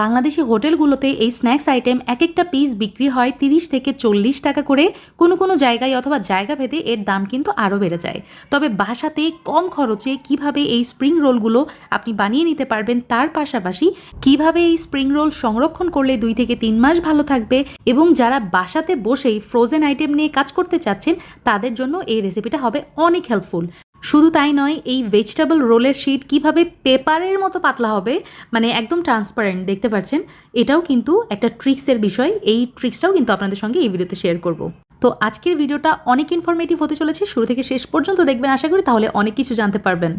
বাংলাদেশি হোটেলগুলোতে এই snacks item এক একটা পিস বিক্রি হয় তিরিশ থেকে চল্লিশ টাকা করে। কোনো কোনো জায়গায় অথবা জায়গা ভেদে এর দাম কিন্তু আরও বেড়ে যায়। তবে বাসাতে কম খরচে কীভাবে এই স্প্রিং রোলগুলো আপনি বানিয়ে নিতে পারবেন তার পাশাপাশি কীভাবে এই স্প্রিং রোল সংরক্ষণ করলে দুই থেকে তিন মাস ভালো থাকবে এবং যারা বাসাতে বসেই ফ্রোজেন আইটেম নিয়ে কাজ করতে চাচ্ছেন, তাদের জন্য এই রেসিপিটা হবে অনেক হেল্পফুল শুধু তাই নয়, এই ভেজিটেবল রোলের শিট কীভাবে পেপারের মতো পাতলা হবে মানে একদম ট্রান্সপারেন্ট দেখতে পাচ্ছেন? এটাও কিন্তু একটা ট্রিক্সের বিষয়, এই ট্রিক্সটাও কিন্তু আপনাদের সঙ্গে এই ভিডিওতে শেয়ার করব। তো আজকের ভিডিওটা অনেক ইনফরমেটিভ হতে চলেছে, শুরু থেকে শেষ পর্যন্ত দেখবেন, আশা করি তাহলে অনেক কিছু জানতে পারবেন।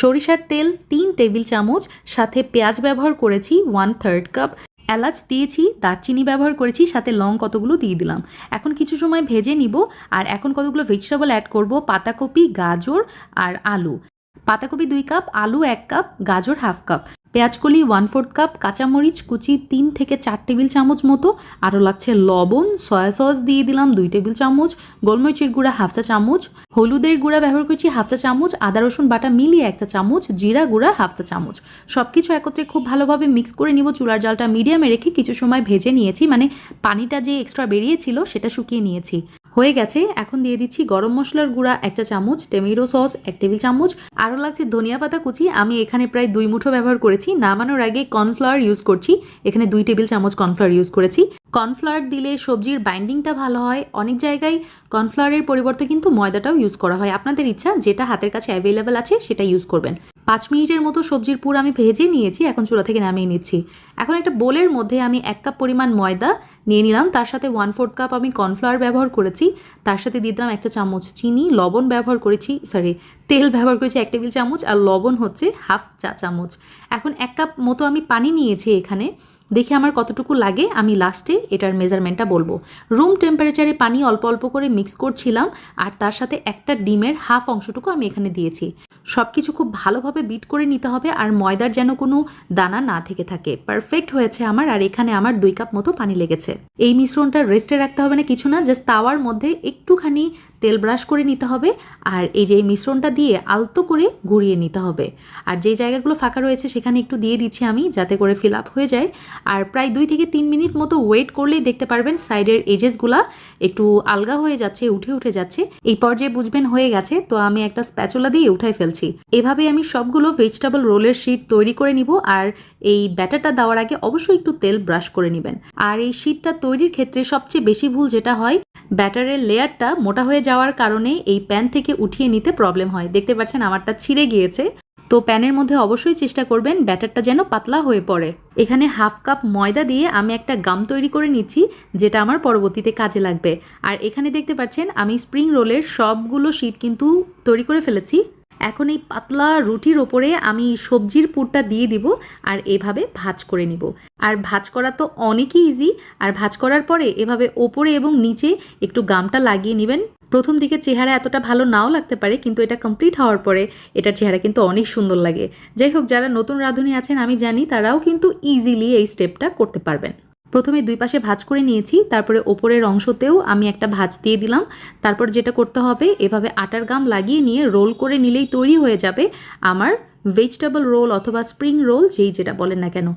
সরিষার তেল, তিন টেবিল চামচ, সাথে পেঁয়াজ ব্যবহার করেছি ওয়ান থার্ড কাপ এলাচ দিয়েছি, দারচিনি ব্যবহার করেছি, সাথে লং কতগুলো দিয়ে দিলাম। এখন কিছু সময় ভেজে নিব, আর এখন কতগুলো ভেজিটেবল অ্যাড করব, পাতাকপি, গাজর আর আলু। পাতাকপি দুই কাপ, আলু এক কাপ, গাজর হাফ কাপ পেঁয়াজকলি ওয়ান ফোর্থ কাপ কাঁচামরিচ কুচি, তিন থেকে চার টেবিল চামচ মতো। আরও লাগছে লবণ সয়া সস দিয়ে দিলাম দুই টেবিল চামচ, গোলমরিচের গুঁড়া হাফ চা চামচ, হলুদের গুঁড়া ব্যবহার করছি হাফ চা চামচ, আদা, রসুন বাটা মিলিয়ে এক চা চামচ, জিরা গুঁড়া হাফ চা চামচ। সব কিছু একত্রে খুব ভালোভাবে মিক্স করে নিব, চুলার জালটা মিডিয়ামে রেখে কিছু সময় ভেজে নিয়েছি মানে পানিটা যে এক্সট্রা বেরিয়েছিল সেটা শুকিয়ে নিয়েছি। হয়ে গেছে। এখন দিয়ে দিচ্ছি গরম মশলার গুঁড়া একটা চামচ, টমেটো সস এক টেবিল চামচ, আরও লাগছে ধনিয়া পাতা কুচি। আমি এখানে প্রায় দুই মুঠো ব্যবহার করেছি। নামানোর আগে কর্নফ্লাওয়ার ইউজ করছি। এখানে দুই টেবিল চামচ কর্নফ্লাওয়ার ইউজ করেছি। কর্নফ্লাওয়ার দিলে সবজির বাইন্ডিংটা ভালো হয়। অনেক জায়গায় কর্নফ্লাওয়ারের পরিবর্তে কিন্তু ময়দাটাও ইউজ করা হয়। আপনাদের ইচ্ছা, যেটা হাতের কাছে অ্যাভেলেবেল আছে সেটা ইউজ করবেন। পাঁচ মিনিটের মতো সবজির পুর আমি ভেজে নিয়েছি, এখন চুলা থেকে নামিয়ে নিচ্ছি। এখন একটা বোলের মধ্যে আমি এক কাপ পরিমাণ ময়দা নিয়ে নিলাম, তার সাথে ওয়ান ফোর্থ কাপ আমি কর্নফ্লাওয়ার ব্যবহার করেছি, তার সাথে দিয়ে দিলাম একটা চামচ চিনি, লবণ ব্যবহার করেছি সরি তেল ব্যবহার করেছি এক টেবিল চামচ, আর লবণ হচ্ছে হাফ চা চামচ। এখন এক কাপ মতো আমি পানি নিয়েছি এখানে, দেখে আমার কতটুকু লাগে, আমি লাস্টে এটার মেজারমেন্টটা বলব। রুম টেম্পারেচারে পানি অল্প অল্প করে মিক্স করছিলাম, আর তার সাথে একটা ডিমের হাফ অংশটুকু আমি এখানে দিয়েছি। সব কিছু খুব ভালোভাবে বিট করে নিতে হবে আর ময়দার যেন কোনো দানা না থেকে থাকে। পারফেক্ট হয়েছে আমার আর এখানে আমার দুই কাপ মতো পানি লেগেছে। এই মিশ্রণটা রেস্টে রাখতে হবে না কিছু না জাস্ট তাওয়ার মধ্যে একটুখানি তেল ব্রাশ করে নিতে হবে আর এই যে এই মিশ্রণটা দিয়ে আলতো করে ঘুরিয়ে নিতে হবে। আর যে জায়গাগুলো ফাঁকা রয়েছে সেখানে একটু দিয়ে দিচ্ছি আমি যাতে করে ফিল আপ হয়ে যায়। আর প্রায় দুই থেকে তিন মিনিট মতো ওয়েট করলেই দেখতে পারবেন সাইডের এজেসগুলা একটু আলগা হয়ে যাচ্ছে, উঠে উঠে যাচ্ছে। এই পর্যায়ে বুঝবেন হয়ে গেছে, তো আমি একটা স্প্যাচুলা দিয়ে উঠাই ফেলছি। এভাবে আমি সবগুলো ভেজিটেবল রোলের শিট তৈরি করে নিব আর এই ব্যাটারটা দেওয়ার আগে অবশ্যই একটু তেল ব্রাশ করে নেবেন। আর এই শিটটা তৈরির ক্ষেত্রে সবচেয়ে বেশি ভুল যেটা হয়, ব্যাটারের লেয়ারটা মোটা হয়ে যাওয়ার কারণে এই প্যান থেকে উঠিয়ে নিতে প্রবলেম হয়। দেখতে পাচ্ছেন আমারটা ছিঁড়ে গিয়েছে। তো প্যানের মধ্যে অবশ্যই চেষ্টা করবেন ব্যাটারটা যেন পাতলা হয়ে পড়ে। এখানে হাফ কাপ ময়দা দিয়ে আমি একটা গাম তৈরি করে নিচ্ছি, যেটা আমার পরবর্তীতে কাজে লাগবে। আর এখানে দেখতে পাচ্ছেন আমি স্প্রিং রোলের সবগুলো শিট কিন্তু তৈরি করে ফেলেছি। এখন এই পাতলা রুটির ওপরে আমি সবজির পুরটা দিয়ে দিব আর এভাবে ভাজ করে নিব। আর ভাজ করা তো অনেকই ইজি আর ভাজ করার পরে এভাবে ওপরে এবং নিচে একটু গামটা লাগিয়ে নেবেন। প্রথম দিকে চেহারা এতটা ভালো নাও লাগতে পারে, কিন্তু এটা কমপ্লিট হওয়ার পরে এটার চেহারা কিন্তু অনেক সুন্দর লাগে। যাই হোক, যারা নতুন রাঁধুনি আছেন, আমি জানি তারাও কিন্তু ইজিলি এই স্টেপটা করতে পারবেন। প্রথমে দুই পাশে ভাজ করে নিয়েছি, তারপরে ওপরের অংশতেও আমি একটা ভাজ দিয়ে দিলাম। তারপর যেটা করতে হবে, এভাবে আটার গাম লাগিয়ে নিয়ে রোল করে নিলেই তৈরি হয়ে যাবে আমার ভেজিটেবল রোল অথবা স্প্রিং রোল, যেই যেটা বলেন না কেন।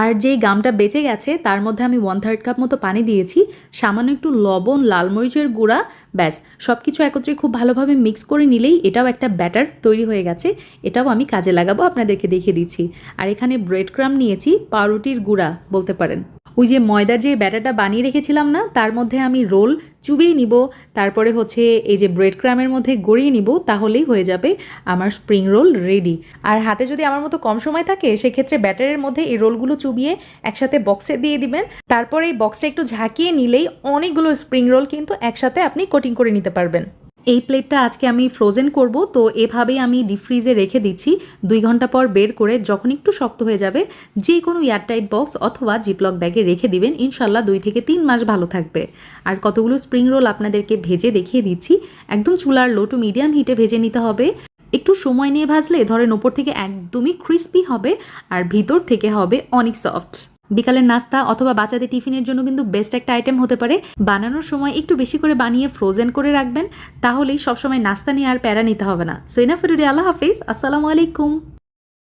আর যেই গামটা বেঁচে গেছে, তার মধ্যে আমি ওয়ান থার্ড কাপ মতো পানি দিয়েছি, সামান্য একটু লবণ, লাল মরিচের গুঁড়া, ব্যাস। সব কিছু একত্রে খুব ভালোভাবে মিক্স করে নিলেই এটাও একটা ব্যাটার তৈরি হয়ে গেছে। এটাও আমি কাজে লাগাবো, আপনাদেরকে দেখিয়ে দিচ্ছি। আর এখানে ব্রেড ক্রাম নিয়েছি, পাউরুটির গুঁড়া বলতে পারেন। ওই যে ময়দার যে ব্যাটারটা বানিয়ে রেখেছিলাম না, তার মধ্যে আমি রোল চুবিয়ে নিব, তারপরে হচ্ছে এই যে ব্রেড ক্রামের মধ্যে গড়িয়ে নিব, তাহলেই হয়ে যাবে আমার স্প্রিং রোল রেডি। আর হাতে যদি আমার মতো কম সময় থাকে, সেক্ষেত্রে ব্যাটারের মধ্যে এই রোলগুলো চুবিয়ে একসাথে বক্সে দিয়ে দিবেন। তারপরে এই বক্সটা একটু ঝাঁকিয়ে নিলেই অনেকগুলো স্প্রিং রোল কিন্তু একসাথে আপনি কোটিং করে নিতে পারবেন। এই প্লেটটা আজকে আমি ফ্রোজেন করব, তো এভাবেই আমি ডিপ ফ্রিজে রেখে দিচ্ছি। দুই ঘণ্টা পর বের করে যখন একটু শক্ত হয়ে যাবে, যে কোনো এয়ারটাইট বক্স অথবা জিপলক ব্যাগে রেখে দিবেন। ইনশাল্লাহ দুই থেকে তিন মাস ভালো থাকবে। আর কতগুলো স্প্রিং রোল আপনাদেরকে ভেজে দেখিয়ে দিচ্ছি। একদম চুলার লো টু মিডিয়াম হিটে ভেজে নিতে হবে। একটু সময় নিয়ে ভাজলে ধরেন ওপর থেকে একদমই ক্রিস্পি হবে, আর ভিতর থেকে হবে অনেক সফট বিকালের নাস্তা অথবা বাচ্চাদের টিফিনের জন্য কিন্তু বেস্ট একটা আইটেম হতে পারে। বানানোর সময় একটু বেশি করে বানিয়ে ফ্রোজেন করে রাখবেন, তাহলেই সবসময় নাস্তা নিয়ে আর প্যারা নিতে হবে না। সো ইনাফ আল্লাহ হাফিজ, আসসালামু আলাইকুম।